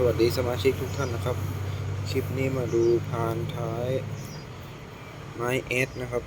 สวัสดีสมาชิกทุกท่านนะครับ คลิปนี้มาดูพานท้ายไม้เอสนะครับ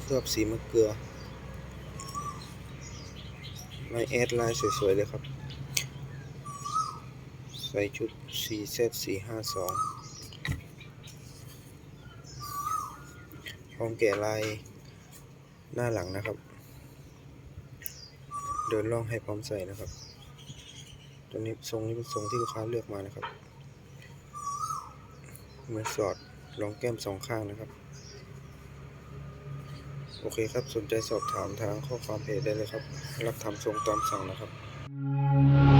เคลือบสีมะเกลือ ไม้เอสลายสวยๆเลยครับ ใส่ชุด4เซ452พร้อมแก่ลายหน้าหลังนะครับ เดินล่องให้พร้อมใส่นะครับ ตัวนี้ทรงนี้เป็นทรงที่ลูกค้าเลือกมานะครับเหมือนสอดรองแก้มสองข้างนะครับ โอเคครับสนใจสอบถามทางข้อความเพจได้เลยครับ รับทำทรงตามสั่งนะครับ